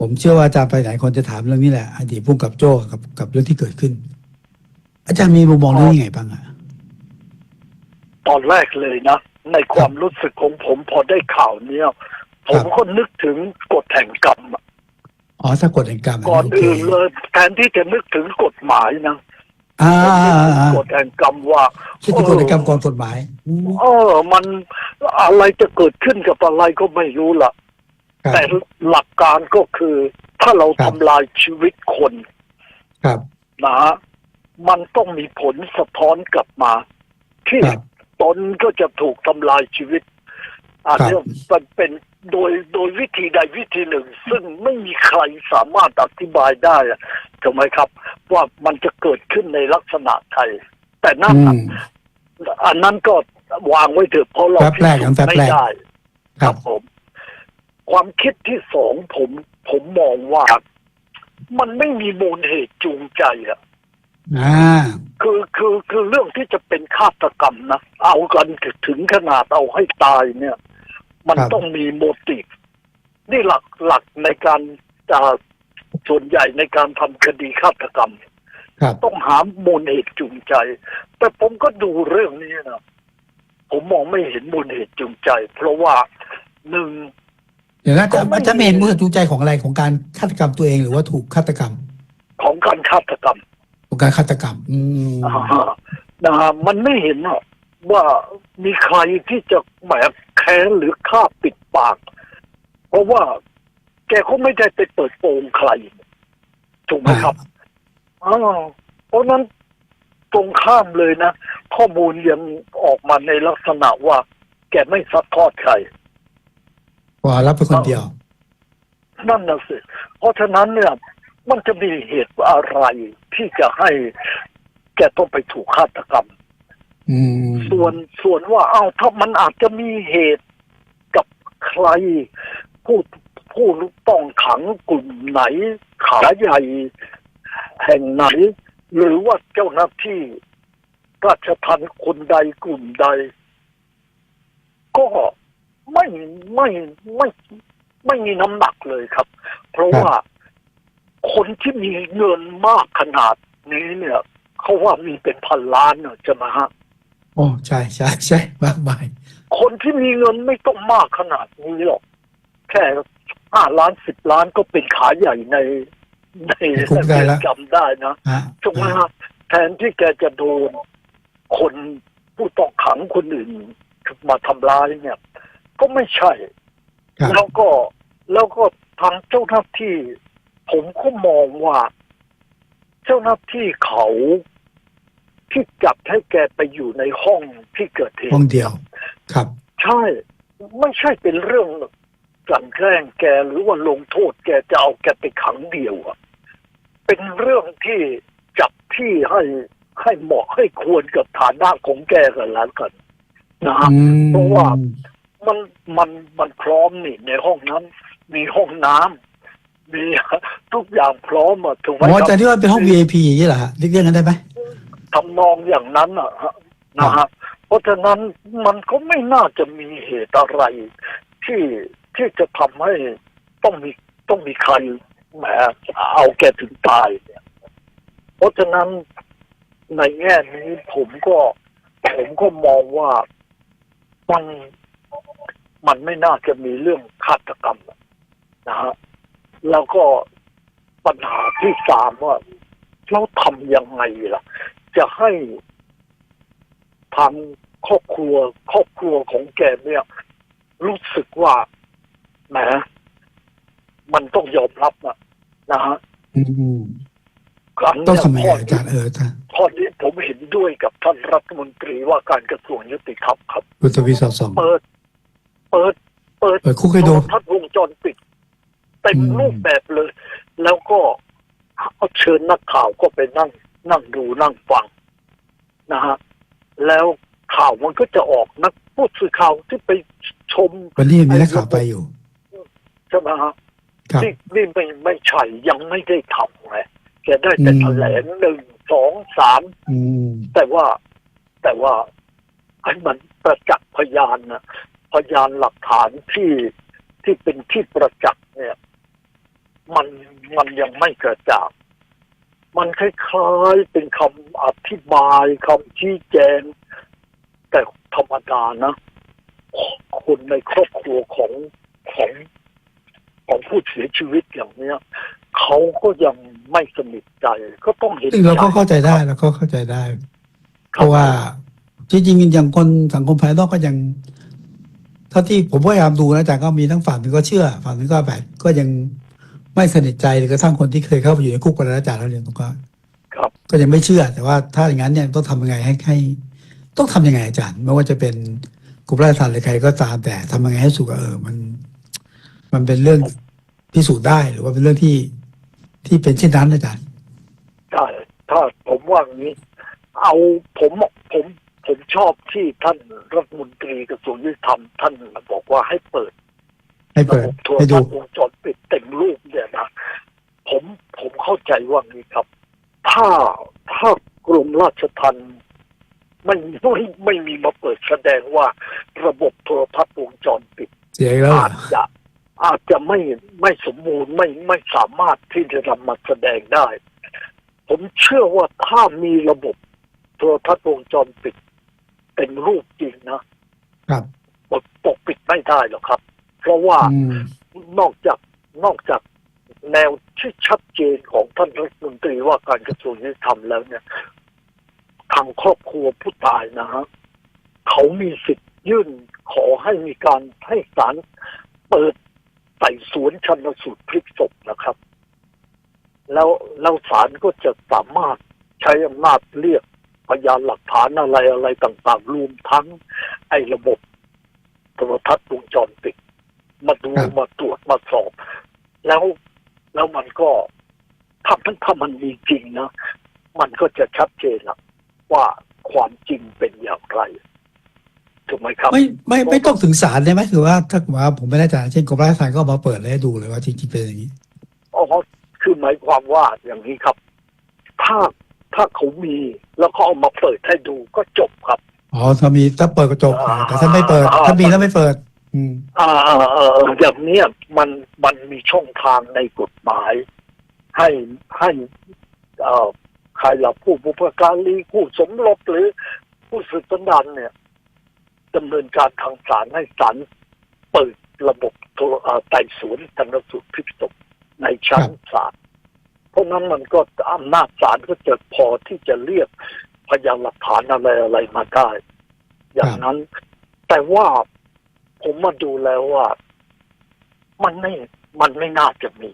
ผมเชื่อว่าอาจารย์ไปไหนคนจะถามเรื่องนี้แหละอดีตพุ่งกับโจ้กับกับเรื่องที่เกิดขึ้น อาจารย์มีมุมมองเรื่องนี้ยังไงบ้างอะตอนแรกเลยนะ ในความรู้สึกของผมพอได้ข่าวเนี้ยผมก็นึกถึงกฎแห่งกรรมอะอ๋อถ้ากฎแห่งกรรมก่อนโเคอื่นเลยแทนที่จะนึกถึงกฎหมายนะอ่าผมนึกอ่าถึงอ่ากฎแห่งกรรมว่าคิดถึงกฎแห่งกรรมก่อนกฎหมายอืมเออมันอะไรจะเกิดขึ้นกับอะไรก็ไม่รู้ล่ะครับ แต่หลักการก็คือ ถ้าเราครับทำลายชีวิตคนครับนะฮะมันต้องมีผลสะท้อนกลับมา ที่ครับตนก็จะถูกทำลายชีวิตอันครับเนี้ยมันเป็นโดยโดยวิธีใดวิธีหนึ่ง ซึ่งไม่มีใครสามารถอธิบายได้อะถูกไหมครับ ว่ามันจะเกิดขึ้นในลักษณะไทยแต่นั่นอืน่ะมอันนั้นก็วางไว้เถอะเพราะเราแป๊บแรกพิสูจน์แป๊บไม่แรกได้ครับผม ความคิดที่สองผมผมมองว่า มันไม่มีมูลเหตุจูงใจอะอ่าคือคือคือเรื่องที่จะเป็นฆาตกรรมนะเอากันถึงขนาดเอาให้ตายเนี่ย มันครับต้องมีโมติฟนี่หลักหลักในการอ่าส่วนใหญ่ในการทำคดีฆาตกรรมครับต้องหามูลเหตุจูงใจ แต่ผมก็ดูเรื่องนี้นะผมมองไม่เห็นมูลเหตุจูงใจ เพราะว่าหนึ่ง เดี๋ยวนะอาจารย์ก็ไม่อาจารย์ไม่เห็นมูลเหตุจูงใจของอะไรของการฆาตกรรมตัวเองหรือว่าถูกฆาตกรรมของการฆาตกรรมของการฆาตกรรม อืมอ่านะฮะมันไม่เห็นหรอกว่ามีใครที่จะแหมแค้นหรือฆ่าปิดปาก เพราะว่าแกก็ไม่ได้ไปเปิดโปงใคร ถูกไหมครับ อ้าวเพราะนั้นตรงข้ามเลยนะ ข้อมูลยังออกมาในลักษณะว่า แกไม่ซัดทอดใคร ว่ารับเป็นคนเดียว นั่นนะสิ เพราะฉะนั้นเนี่ยมันจะมีเหตุอะไรที่จะให้แกต้องไปถูกฆาตกรรมอืมส่วนส่วนว่าเอ้าถ้ามันอาจจะมีเหตุกับใคร ผู้ผู้ต้องขังกลุ่มไหน ขาใหญ่ แห่งไหน หรือว่าเจ้าหน้าที่ราชทัณฑ์คนใดกลุ่มใด ก็ ไม่ไม่ไม่ไม่มีน้ำหนักเลยครับ เพราะว่าคนที่มีเงินมากขนาดนี้เนี่ย เขาว่ามีเป็นพันล้านเนอะใช่ไหมฮะโอ้ใช่ใช่ใช่มากมายคนที่มีเงินไม่ต้องมากขนาดนี้หรอกแค่ห้าล้านสิบล้านก็เป็นขาใหญ่ในในในคุกได้แล้วจำได้นะฮะถูกไหมฮะแทนที่แกจะโดนคนผู้ต้องขังคนอื่นมาทำร้ายเนี่ย ก็ไม่ใช่ครับแล้วก็แล้วก็ทางเจ้าหน้าที่ ผมก็มองว่า เจ้าหน้าที่เขาที่จับให้แกไปอยู่ในห้องที่เกิดเหตุห้องเดียว ครับ ใช่ ไม่ใช่เป็นเรื่องกลั่นแกล้งแกหรือว่าลงโทษแกจะเอาแกไปขังเดียวอะเป็นเรื่องที่จับที่ให้ให้เหมาะให้ควรกับฐานะของแกกันแล้วกันนะฮะอืมเพราะว่า มันมันมันพร้อมนี่ในห้องนั้น มีห้องน้ำมีทุกอย่างพร้อมอะถูกไหมหมอคอาจารรับย์ที่ว่าเป็นห้อง VIP อย่างนี้เหรอฮะเรียกเรียกกันได้ไหมทำนองอย่างนั้นอะฮะนะฮะเพราะฉะนั้นมันก็ไม่น่าจะมีเหตุอะไร ที่ที่จะทำให้ต้องมีต้องมีใครแหมเอาแกถึงตายเนี่ยเพราะฉะนั้นในแง่นี้ผมก็ผมก็มองว่ามัน มันไม่น่าจะมีเรื่องฆาตกรรมนะฮะแล้วก็ปัญหาที่สามว่าเราทำยังไงล่ะ จะให้ทางครอบครัวครอบครัวของแกเนี่ย รู้สึกว่าแหมมันต้องยอมรับนะนะฮะอืมอันต้องเนี้ยทำยังไงข้ออานี้จารย์เออท่านข้อนี้ผมเห็นด้วยกับท่านรัฐมนตรีว่าการกระทรวงยุติธรรมครับรุตวิสอบสองเปิดเปิดเปิดเปิดคุกให้ดูโทรทัศน์วงจรปิดเต็มอืมรูปแบบเลย แล้วก็เอาเชิญนักข่าวก็ไปนั่ง นั่งดูนั่งฟังนะฮะแล้วข่าวมันก็จะออกนักผู้สื่อข่าวที่ไปชมวันนี้มีนักข่าวไปอยู่ใช่ไหมฮะครับนี่นี่ไม่ไม่ใช่ยังไม่ได้ทำไงแกได้แต่อืมแถลงหนึ่งสองสามอืมแต่ว่าแต่ว่าไอ้มันประจักษ์พยานนะ พยานหลักฐานที่ที่เป็นที่ประจักษ์เนี่ย มันมันยังไม่กระจ่างมันคล้ายๆเป็นคำอธิบายคำชี้แจง แต่ธรรมดานะ คนในครอบครัวของของของผู้เสียชีวิตอย่างเนี้ยเขาก็ยังไม่สนิทใจ ก็ต้องเห็นซึ่งเราก็ใจเข้าใจได้เราก็เข้าใจได้ เพราะว่าจริงๆอย่างคนสังคมภายนอกก็ยัง เท่าที่ผมพยายามดูนะอาจารย์ก็มีทั้งฝั่งหนึงก็เชื่อ ฝั่งหนึงก็แบบก็ยังไม่สนิทใจหรือกระทั่งคนที่เคยเข้าไปอยู่ในคุกกับอาจารย์แล้วเรียนตรงก็ครับก็ยังไม่เชื่อ แต่ว่าถ้าอย่างนั้นเนี่ยต้องทำยังไงให้ให้ ต้องทำยังไงอาจารย์ ไม่ว่าจะเป็นกลุ่มราชทัณฑ์หรือใครก็ตามแต่ทำยังไงให้สุกเออมัน มันเป็นเรื่องพิสูจน์ได้หรือว่าเป็นเรื่องที่ที่เป็นเช่นนั้นอาจารย์ใช่ถ้าผมว่าอย่างนี้ เอาผมผมผมชอบที่ท่านรัฐมนต รีกระทรวงยุติธรรมท่านบอกว่าให้เปิดให้ระเปิดบบโทรให้ทัดูศน์วงจรปิดเต็มรูปเนี่ยนะผมผมเข้าใจว่างี้ครับ ถ้าถ้ากรมราชทัณฑ์ไม่ไม่ไม่มีมาเปิดแสดงว่าระบบโทรทัศน์วงจรปิดเสียอีกแล้วเหรอาอจจะอาจจะไม่ไม่สมบูรณ์ไม่ไม่สามารถที่จะนำมาแสดงได้ ผมเชื่อว่าถ้ามีระบบโทรทัศน์วงจรปิดเป็นรูปจริงนะ ครับปกปกปิดไม่ได้หรอกครับ เพราะว่าอืมนอกจากนอกจากแนวที่ชัดเจนของท่านรัฐมนตรีว่าการกระทรวงยุติธรรมแล้วเนี่ยทางครอบครัวผู้ตายนะฮะเขามีสิทธิ์ยื่นขอให้มีการให้ศาลเปิดไต่สวนชันสูตรพลิกศพนะครับ แล้วแล้วศาลก็จะสามารถใช้อำนาจเรียก พยานหลักฐานอะไรอะไรต่างๆรวมทั้ง ไอ้ระบบโทรทัศน์วงจรปิด มาดูครับมาตรวจมาสอบ แล้วแล้วมันก็ถ้ามันถ้ามันมีจริงนะ มันก็จะชัดเจนละว่าความจริงเป็นอย่างไรถูกไหมครับไม่ไม่ไม่ต้องถึงศาลได้ไหมคือว่าถ้าว่าผมไม่แน่ใจเช่นกรมราชทัณฑ์ก็เอามาเปิดเลยให้ดูเลยว่าจริงๆเป็นอย่างนี้อ๋อคือหมายความว่าอย่างนี้ครับ ถ้า ถ้าเขามีแล้วเขาเอามาเปิดให้ดูก็จบครับ อ๋อถ้ามีถ้าเปิดกระจกอ่าแต่ถ้าไม่เปิด อ่า ถ้ามีแล้วไม่เปิด อืม อ่าอ่าอ่าอย่างเนี้ยมันมันมีช่องทางในกฎหมาย ให้ให้เอ่อใครละผู้บุพการีผู้สมรสหรือผู้สืบสันดานเนี่ยดำเนินการทางศาลให้ศาลเปิดระบบโทรเอ่อไต่สวนชันสูตรพลิกศพในชั้นศาล เพราะนั้นมันก็อำนาจศาลก็จะพอที่จะเรียกพยานหลักฐานอะไรอะไรมาได้ อย่างนั้น แต่ว่าผมมาดูแล้วว่า มันไม่มันไม่น่าจะมี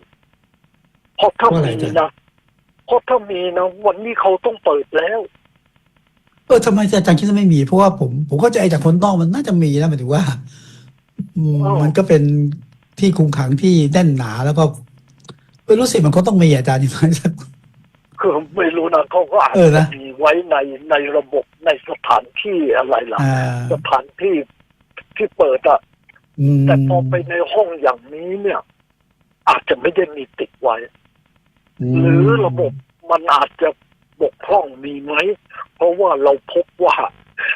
เพราะถ้าเพราะอะไรมีจ๊ะนะเพราะถ้ามีนะวันนี้เขาต้องเปิดแล้ว เออทำไมอาจารย์คิดว่าไม่มี เพราะว่าผมผมเข้าใจจากคนนอกมันน่าจะมีนะหมายถึงว่าอืมอ้าวมันก็เป็นที่คุมขังที่แน่นหนาแล้วก็ ไม่รู้สิมันก็ต้องมีอาจารย์อยู่ไหมคือไม่รู้นะเขาก็อาจเออจะนะ มีไว้ในในระบบในสถานที่อะไรล่ะ อ่าสถานที่ที่เปิดอะอืมแต่พอไปในห้องอย่างนี้เนี่ย อาจจะไม่ได้มีติดไว้หรือระบบมันอาจจะบกพร่องมีไหม เพราะว่าเราพบว่า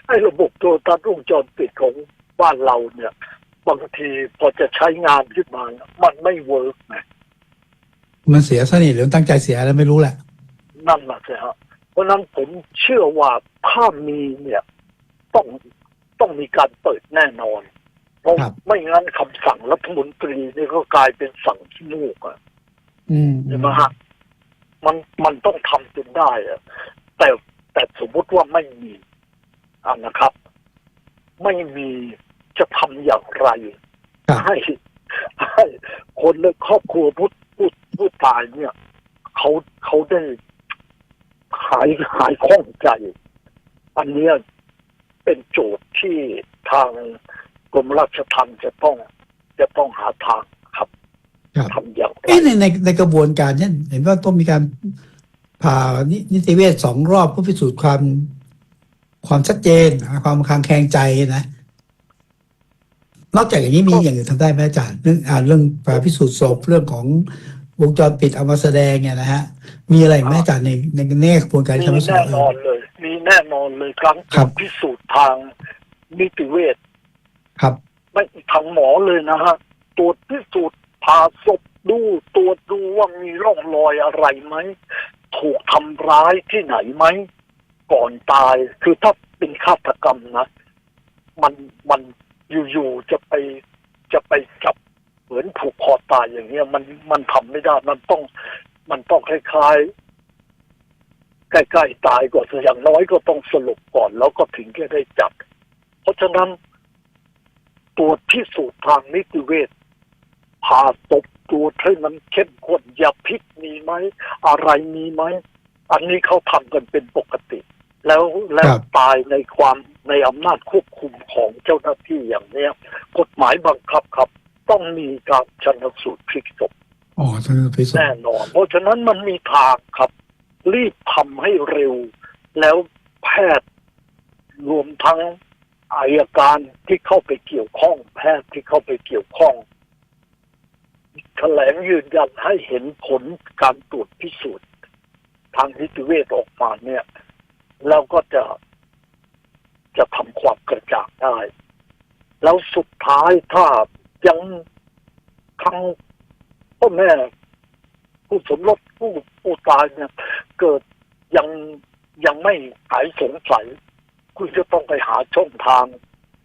ไอ้ระบบโทรทัศน์วงจรปิดของบ้านเราเนี่ย บางทีพอจะใช้งานขึ้นมาเนี่ยมันไม่เวิร์กนะ มันเสียสนิทหรือตั้งใจเสียแล้วไม่รู้แหละ นั่นแหละสิฮะเพราะฉะนั้นผมเชื่อว่าถ้ามีเนี่ยต้องต้องมีการเปิดแน่นอนเพราะครับ ไม่งั้นคำสั่งรัฐมนตรีนี่ก็กลายเป็นสั่งขี้มูกอะอืมใช่ไหมฮะมันมันต้องทำจนได้อะแต่แต่สมมุติว่าไม่มีอ่านะครับ ไม่มีจะทำอย่างไร ครับ ให้ให้คนในครอบครัวผู้ ผู้ผู้ตายเนี่ยเขาเขาได้หายหายข้องใจ อันเนี้ยเป็นโจทย์ที่ทางกรมราชทัณฑ์จะต้องจะต้องหาทางครับครับทำอย่างไรเอ๊ะในในในกระบวนการเนี่ยเห็นว่าต้องมีการผ่านินิติเวชสองรอบเพื่อพิสูจน์ความความชัดเจน ความคลางแคลงใจนะ นอกจากอย่างนี้มีอย่างอื่นทำได้ไหมอาจารย์เรื่องอ่าเรื่องผ่าพิสูจน์ศพเรื่องของวงจรปิดเอามาแสดงเนี่ยนะฮะ มีอะไรอีกไหมอาจารย์ในในแง่กระบวนการมีที่ทำให้สแน่เอนออนเลย มีแน่นอนเลยครั้งครับพิสูจน์ทางนิติเวชครับ ไม่ทางหมอเลยนะฮะตรวจพิสูจน์ผ่าศพดูตรวจดูว่ามีร่องรอยอะไรไหมถูกทำร้ายที่ไหนไหมก่อนตาย คือถ้าเป็นฆาตกรรมนะ มันมัน อยู่ๆจะไปจะไปจับเหมือนผูกคอตายอย่างเงี้ย มันมันทำไม่ได้ มันต้อง มันต้องคล้ายๆใกล้ๆตายก่อนอย่างน้อยก็ต้องสรุปก่อน แล้วก็ถึงจะได้จับ เพราะฉะนั้นตรวจพิสูจน์ทางนิติเวชผ่าตบตรวจให้มันเข้มข้นยาพิษมีไหม อะไรมีไหม อันนี้เขาทำกันเป็นปกติ แล้วแล้วครับตายในความในอำนาจควบคุมของเจ้าหน้าที่อย่างเนี้ย กฎหมายบังคับครับ ต้องมีการชันสูตรพลิกศพอ๋อท่านพิสุทแน่ธิ์นอน เพราะฉะนั้นมันมีทางครับ รีบทำให้เร็ว แล้วแพทย์รวมทั้งอายการที่เข้าไปเกี่ยวข้อง แพทย์ที่เข้าไปเกี่ยวข้องแถลงยืนยันให้เห็นผลการตรวจพิสูจน์ ทางนิติเวชออกมาเนี่ย แล้วก็จะจะทำความกระจ่างได้ แล้วสุดท้ายถ้ายังทั้งพ่อแม่ผู้สมรสผู้ผู้ตายเนี่ย เกิดยังยังไม่หายสงสัย คุณจะต้องไปหาช่องทาง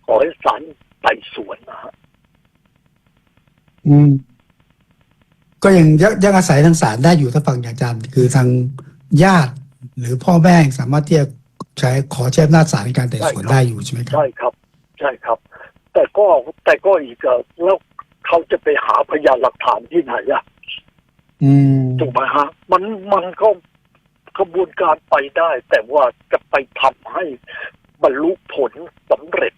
ขอให้ศาลไต่สวนนะฮะอืม ก็ยังยังอาศัยทางศาลได้อยู่ถ้าฟังอย่างอาจารย์ คือทางญาติ หรือพ่อแม่สามารถที่จะใช้ขอใช้อำนาจศาลในการไต่สวนได้อยู่ใช่ไหมครับ ใช่ครับ ใช่ครับ แต่ก็แต่ก็อีกอะแล้วเขาจะไปหาพยานหลักฐานที่ไหนอะอืมถูกไหมฮะ มันมันก็กระบวนการไปได้ แต่ว่าจะไปทำให้บรรลุผลสำเร็จ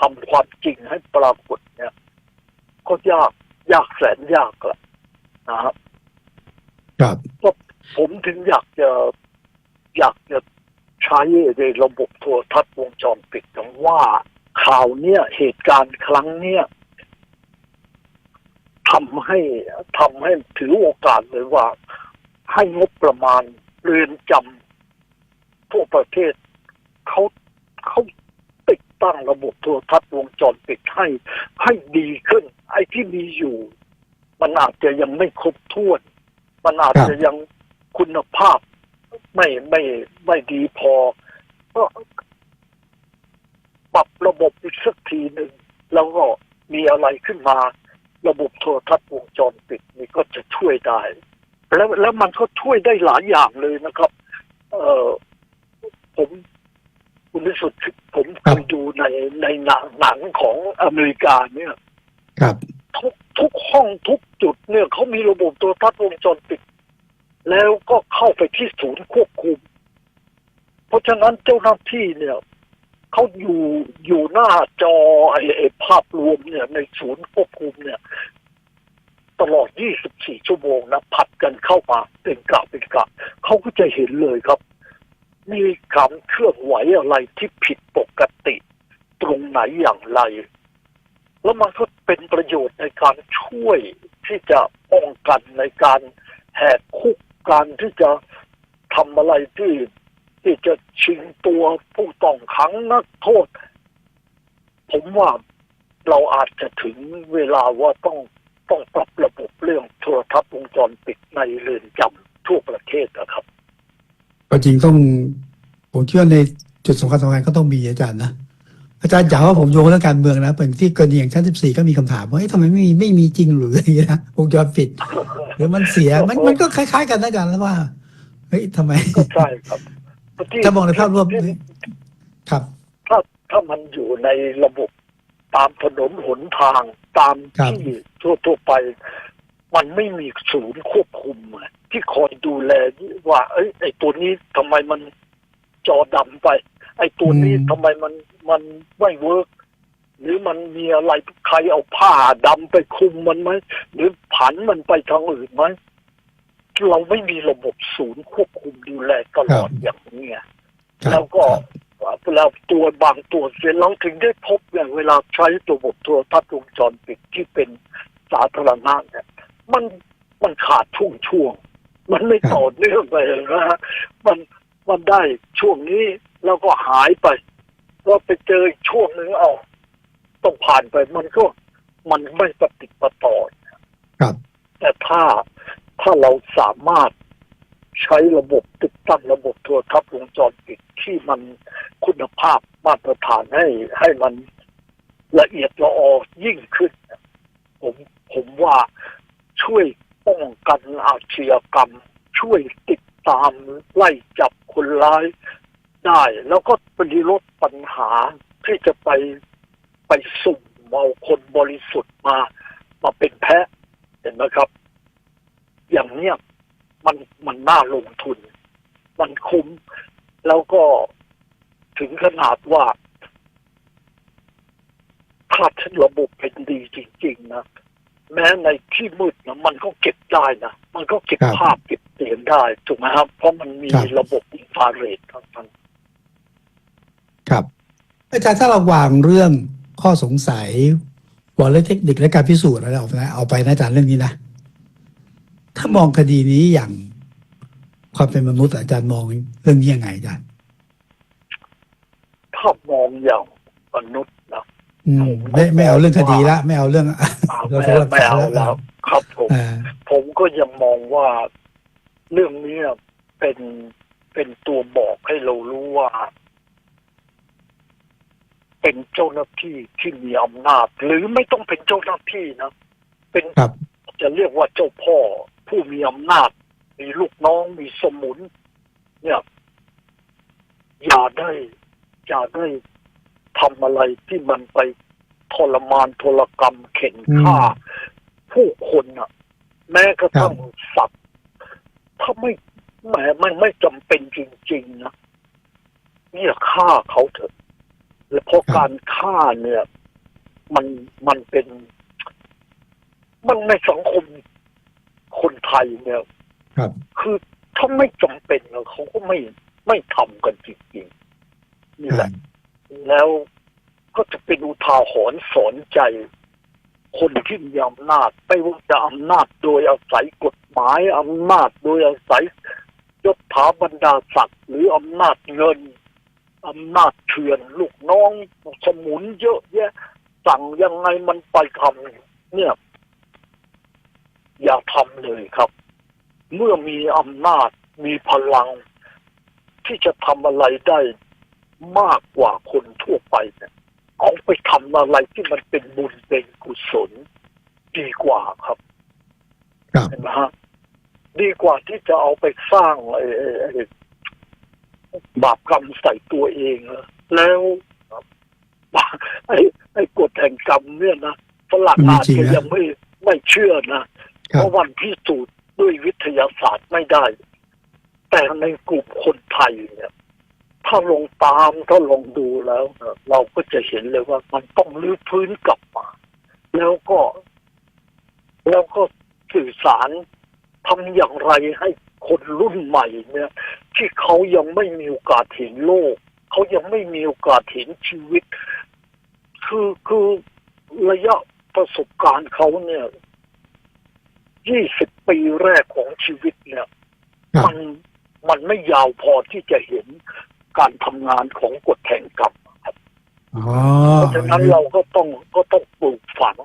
ทำความจริงให้ปรากฏเนี่ย ก็ยากยากแสนยากแหละนะครับ ครับ ผมถึงอยากจะอยากจะใช้ในระบบโทรทัศน์วงจรปิดกันว่าข่าวเนี่ยเหตุการณ์ครั้งเนี่ยทำให้ทำให้ถือโอกาสเลยว่า ให้งบประมาณเรือนจำทั่วประเทศเขาเขาติดตั้งระบบโทรทัศน์วงจรปิดให้ ให้ดีขึ้น ไอ้ที่มีอยู่ มันอาจจะยังไม่ครบถ้วน มันอาจจะยัง คุณภาพ ไม่ไม่ไม่ดีพอ ก็ปรับระบบอีกสักทีหนึ่ง แล้วก็มีอะไรขึ้นมา ระบบโทรทัศน์วงจรปิดนี่ก็จะช่วยได้ แล้วแล้วมันก็ช่วยได้หลายอย่างเลยนะครับ เออผมคุณวิสุทธิ์ผมเคยดูในในหนังหนังของอเมริกาเนี่ย ครับทุกทุกห้องทุกจุดเนี่ยเขามีระบบโทรทัศน์วงจรปิด แล้วก็เข้าไปที่ศูนย์ควบคุม เพราะฉะนั้นเจ้าหน้าที่เนี่ยเขาอยู่อยู่หน้าจอไอ้ภาพรวมเนี่ย ในศูนย์ควบคุมเนี่ย ตลอด 24 ชั่วโมงนะผัดกันเข้ามาเป็นกะเป็นกะเขาก็จะเห็นเลยครับ มีการเคลื่อนไหวอะไรที่ผิดปกติ ตรงไหนอย่างไร แล้วมันก็เป็นประโยชน์ในการช่วยที่จะป้องกันในการแหกคุก การที่จะทำอะไรที่ที่จะชิงตัวผู้ต้องขังนักโทษ ผมว่าเราอาจจะถึงเวลาว่าต้องต้องปรับระบบเรื่องโทรทัศน์วงจรปิดในเรือนจำทั่วประเทศนะครับ ก็จริงต้อง ผมเชื่อในจุดสำคัญสำคัญก็ต้องมีอาจารย์นะ อาจารย์อย่าว่าผมโยงเรื่องการเมืองนะเป็นที่กรณีอย่างชั้นสิบสี่ก็มีคำถามว่าเฮ้ยทำไมไม่มีไม่มีจริงหรืออะไรอย่างเงี้ยนะวงจรปิด หรือมันเสียมันมันก็คล้าย ๆ กันนะอาจารย์แล้วว่าเฮ้ยทำไมก็ใช่ครับที่ถ้ามองในภาพรวมที่ครับ ถ้าถ้ามันอยู่ในระบบตามถนนหนทางตามครับที่ทั่วทั่วๆไป มันไม่มีศูนย์ควบคุมอะที่คอยดูแลว่า เอ้ยไอ้ตัวนี้ทำไมมันจอดำไป ไอ้ตัวนี้อืมทำไมมันมันไม่เวิร์กหรือมันมีอะไรใครเอาผ้าดำไปคลุมมันไหมหรือผันมันไปทางอื่นไหมเราไม่มีระบบศูนย์ควบคุมดูแลตลอดอย่างนี้ไงครับแล้วก็เวลาตัวบางตัวเสร็จเราถึงได้พบอย่างเวลาใช้ตัวบบโทรทัศน์วงจรปิดที่เป็นสาธารณะเนี่ยมันมันขาดช่วงช่วงๆมันไม่ต่อเนื่องไปนะฮะมันมันได้ช่วงนี้ แล้วก็หายไปแล้วไปเจออีกช่วงหนึ่งเอาต้องผ่านไปมันก็มันไม่ปฏิดประต่อครับ แต่ถ้าถ้าเราสามารถใช้ระบบติดตั้งระบบโทรทัศน์วงจรปิดที่มันคุณภาพมาตรฐานให้ให้มันละเอียดละออยิ่งขึ้น ผมผมว่าช่วยป้องกันอาชญากรรม ช่วยติดตามไล่จับคนร้าย ได้ แล้วก็ปฏิลดปัญหาที่จะไปไปสุ่มเอาคนบริสุทธิ์มา มาเป็นแพะเห็นไหมครับ อย่างเนี้ยมันมันน่าลงทุน มันคุ้ม แล้วก็ถึงขนาดว่าถ้าระบบเป็นดีจริง ๆ นะ แม้ในที่มืดนะมันก็เก็บได้นะ มันก็เก็บครับภาพเก็บเสียงได้ ถูกไหมครับ เพราะมันมีครับระบบอินฟราเรดทั้งนั้น ครับอาจารย์ถ้าเราวางเรื่องข้อสงสัยวางเรื่องเทคนิคและการพิสูจน์อะไรออกนะเอาไปนะอาจารย์เรื่องนี้นะ ถ้ามองคดีนี้อย่างความเป็นมนุษย์อาจารย์มองเรื่องนี้ยังไงอาจารย์ถ้ามองอย่างมนุษย์นะอืมไม่ไม่เอาเรื่องคดีละไม่เอาเรื่องอ่าเราไม่จะรักไม่ษาเอาแล้วแล้วครับผมอ่าผมก็ยังมองว่าเรื่องนี้เป็นเป็นตัวบอกให้เรารู้ว่า เป็นเจ้าหน้าที่ที่มีอำนาจ หรือไม่ต้องเป็นเจ้าหน้าที่นะ เป็นครับจะเรียกว่าเจ้าพ่อ ผู้มีอำนาจ มีลูกน้องมีสมุน เนี่ยอย่าได้อย่าได้ทำอะไรที่มันไปทรมานทรกรรมเข็นฆ่า ผู้คนอะแม้กระทั่งสัตว์ถ้าไม่แหมมันไม่จำเป็นจริง ๆ นะเนี่ยฆ่าเขาเถอะ และเพราะครับการฆ่าเนี่ย มันมันเป็น มันในสังคมคนไทยเนี่ยครับ คือถ้าไม่จำเป็นอะเขาก็ไม่ไม่ทำกันจริงๆนี่แหละ แล้วก็จะเป็นอุทาหรณ์สอนใจ คนที่มีอำนาจไม่ว่าจะอำนาจโดยอาศัยกฎหมายอำนาจโดยอาศัยยศถาบรรดาศักดิ์หรืออำนาจเงิน อำนาจเถื่อนลูกน้องสมุนเยอะแยะ สั่งยังไงมันไปทำเนี่ย อย่าทำเลยครับ เมื่อมีอำนาจมีพลัง ที่จะทำอะไรได้มากกว่าคนทั่วไปเนี่ยเอาไปทำอะไรที่มันเป็นบุญเป็นกุศล ดีกว่าครับครับเห็นไหมฮะดีกว่าที่จะเอาไปสร้างไอ้ไอ้ไอ้ บาปกรรมใส่ตัวเองอะแล้วไอ้ไอ้กฎแห่งกรรมเนี่ยนะฝรั่งอาจจะยังไม่ไม่เชื่อนะครัเพบราะวันพิสูจน์ด้วยวิทยาศาสตร์ไม่ได้ แต่ในกลุ่มคนไทยเนี่ย ถ้าลงตามถ้าลองดูแล้วเนี่ยเราก็จะเห็นเลยว่ามันต้องรื้อพื้นกลับมา แล้วก็ แล้วก็สื่อสารทำอย่างไรให้ คนรุ่นใหม่เนี่ยที่เขายังไม่มีโอกาสเห็นโลก เขายังไม่มีโอกาสเห็นชีวิต คือคือระยะประสบการณ์เขาเนี่ยยี่สิบปีแรกของชีวิตเนี่ยครับมันมันไม่ยาวพอที่จะเห็นการทำงานของกฎแห่งกรรมครับอ๋อเพราะฉะนั้นเราก็ต้องก็ต้องปลูกฝัง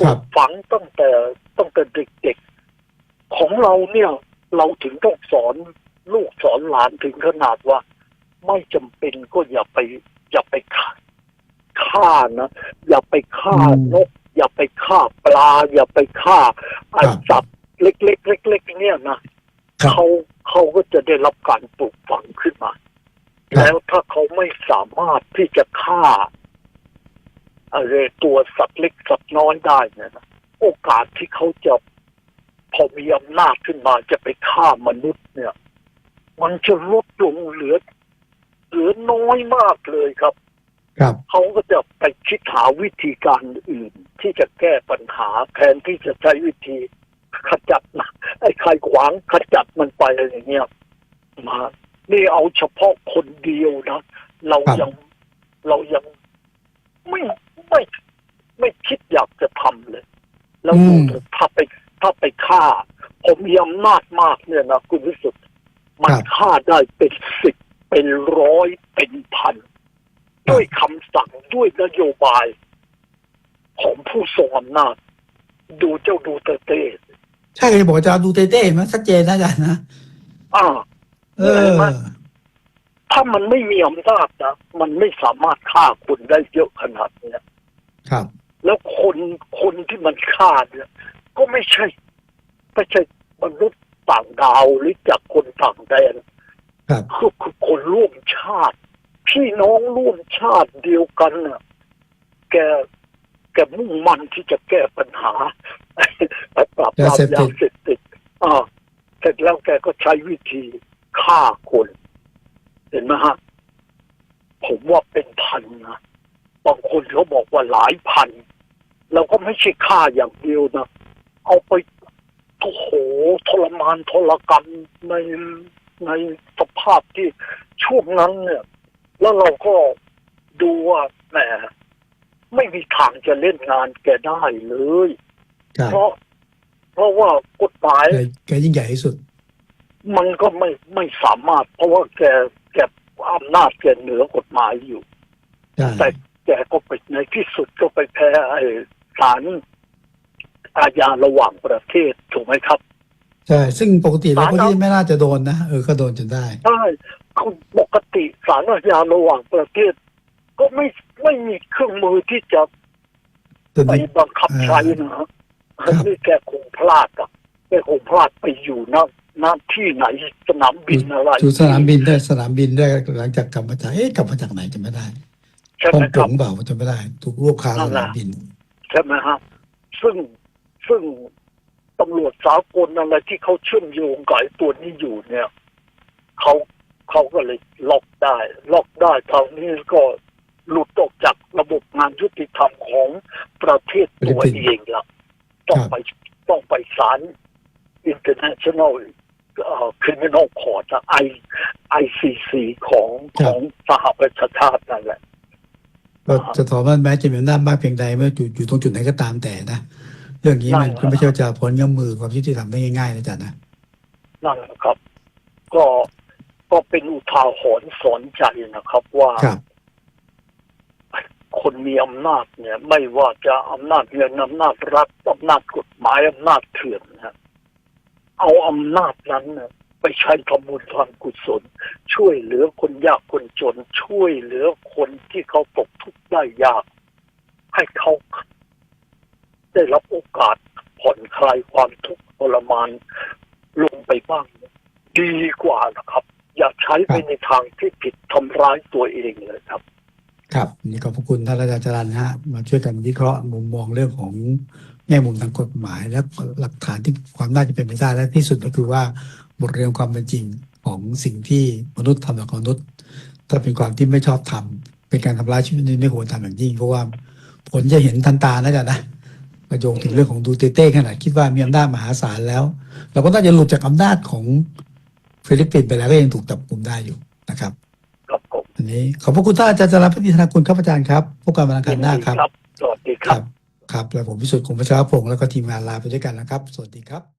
ปคลูรับกฝังตั้งแต่ตั้งแต่เด็กๆของเราเนี่ย เราถึงต้องสอนลูกสอนหลานถึงขนาดว่า ไม่จำเป็นก็อย่าไป อย่าไปฆ่าฆ่านะ อย่าไปฆ่านก อย่าไปฆ่าปลา อย่าไปฆ่าไอ้สัตว์เล็กๆเล็กๆเนี่ยนะครับเขาเขาก็จะได้รับการปลูกฝังขึ้นมาครับแล้วถ้าเขาไม่สามารถที่จะฆ่าอะไรตัวสัตว์เล็กสัตว์น้อยได้เนี่ยนะโอกาสที่เขาจะ พอมีอำนาจขึ้นมาจะไปฆ่ามนุษย์เนี่ย มันจะลดลงเหลือ เหลือน้อยมากเลยครับครับเขาก็จะไปคิดหาวิธีการอื่น ที่จะแก้ปัญหาแทนที่จะใช้วิธีขจัดนะไอ้ใครขวางขจัดมันไปอะไรอย่างเงี้ยมานี่เอาเฉพาะคนเดียวนะ เราครับยังเรายังไม่ไม่ไม่คิดอยากจะทำเลย แล้วดูเถอะถ้าไป ถ้าไปฆ่า ผมมีอำนาจมากเนี่ยนะคุณวิสุทธิ์มันฆ่าได้เป็นสิบเป็นร้อยเป็นพัน ด้วยคำสั่งด้วยนโยบาย ของผู้ทรงอำนาจ ดูเจ้าดูเตเต้ใช่เลยบอกอาจารย์ดูเต้เต้มันชัดเจนนะอาจารย์นะอ่าเอเห็นอไหมถ้ามันไม่มีอำนาจนะมันไม่สามารถฆ่าคนได้เยอะขนาดเนี้ยครับ แล้วคนคนที่มันฆ่าเนี่ย ก็ไม่ใช่ไม่ใช่มนุษย์ต่างดาวหรือจากคนต่างแดนครับคือคือคนร่วมชาติ พี่น้องร่วมชาติเดียวกันน่ะ แกแกมุ่งมั่นที่จะแก้ปัญหาไปปราบปรามยาเสพติดยาเสพติดอ่าเสร็จแล้วแกก็ใช้วิธีฆ่าคน เห็นไหมฮะผมว่าเป็นพันนะบางคนเขาบอกว่าหลายพันแล้วก็ไม่ใช่ฆ่าอย่างเดียวนะ เอาไปโอ้โหทรมานทรกรรมในในสภาพที่ช่วงนั้นเนี่ย แล้วเราก็ดูว่าแหมไม่มีทางจะเล่นงานแกได้เลยครับเพราะ เพราะว่ากฎหมายแกแกยิ่งใหญ่ที่สุด มันก็ไม่ไม่สามารถ เพราะว่าแกแกอำนาจแกเหนือกฎหมายอยู่ใช่แต่แกก็ไปในที่สุดก็ไปแพ้ไอ้ศาล อาญาระหว่างประเทศถูกไหมครับ ใช่ ซึ่งปกติแล้วศาลพวกนี้ไม่น่าจะโดนนะเออก็โดนจนได้ใช่คือปกติศาลอาญาระหว่างประเทศ ก็ไม่ไม่มีเครื่องมือที่จะตัวไปนี้บังคับใช้นะครัอับนนี้แกคงพลาดอะแกคงพลาดไปอยู่นะหน้าที่ไหนสนามบินอะไรอยู่สนามบินด้วยสนามบินด้วยหลังจากกลับมาจากเอ๊ะกลับมาจากไหนจะไม่ได้ใช่ฮ่ไหอมงคกรับงเปล่าจะไม่ได้ ถูกรวบคานั่สนแหนาละมบินใช่ไหมฮะซึ่ง ซึ่งตำรวจสากลอะไรที่เขาเชื่อมโยงกับไอ้ตัวนี้อยู่เนี่ยเขาเขาก็เลยล็อกได้ ล็อกได้คราวนี้ก็หลุดออกจากระบบงานยุติธรรมของประเทศตัวเองละต้องไปต้องไปศาล international เอ่อ criminal court อะ I ICC ของของสหประชาชาตินั่นแหละก็จะถอนว่าแม้จะมีอำนาจมากเพียงใดเมื่ออยู่อยู่ตรงจุดไหนก็ตามแต่นะ เรื่องนี้มันก็ไม่ใช่ว่าจะพ้นเงื้อมมือความยุติธรรมได้ง่ายๆนะจ๊ะนะนั่นแหละครับ ก็ก็เป็นอุทาหรณ์สอนใจนะครับ ว่าครับคนมีอำนาจเนี่ย ไม่ว่าจะอำนาจเงินอำนาจรัฐอำนาจกฎหมายอำนาจเถื่อนนะเอาอำนาจนั้นนะไปใช้ทำบุญทำกุศล ช่วยเหลือคนยากคนจน ช่วยเหลือคนที่เขาตกทุกข์ได้ยาก ให้เขา ได้รับโอกาสผ่อนคลายความทุกข์ทรมานลงไปบ้าง ดีกว่านะครับ อย่าใช้ไปในทางที่ผิดทำร้ายตัวเองเลยครับ ครับนี่ขอบพระคุณท่านอาจารย์จรันนะฮะมาช่วยกันวิเคราะห์มุมมองเรื่องของแง่มุมทางกฎหมาย และหลักฐานที่ความน่าจะเป็นไปได้และที่สุดก็คือว่าบทเรียนความเป็นจริงของสิ่งที่มนุษย์ทำต่อมนุษย์ ถ้าเป็นความที่ไม่ชอบทำเป็นการทำร้ายชีวิตนี่ไม่ควรทำอย่างยิ่งเพราะว่าผลจะเห็นทันตานะจ๊ะนะ ประโยงถึงเรื่องของดูเตเต้ขนาดคิดว่ามีอำนาจมหาศาลแล้ว เราก็น่าจะหลุดจากอำนาจของฟิลิปปินส์ไปแล้วก็ยังถูกจับกุมได้อยู่นะครับครับผมอันนี้ขอบพระคุณท่านอาจารย์จรัญพัฒนาคุณครับอาจารย์ครับพบกันวันอังคารหน้าครับสวัสดีคครัรับบครับ แล้วผมพิสุทธิ์คงประชาพงศ์แล้วก็ทีมงานลาไปด้วยกันนะครับ สวัสดีครับ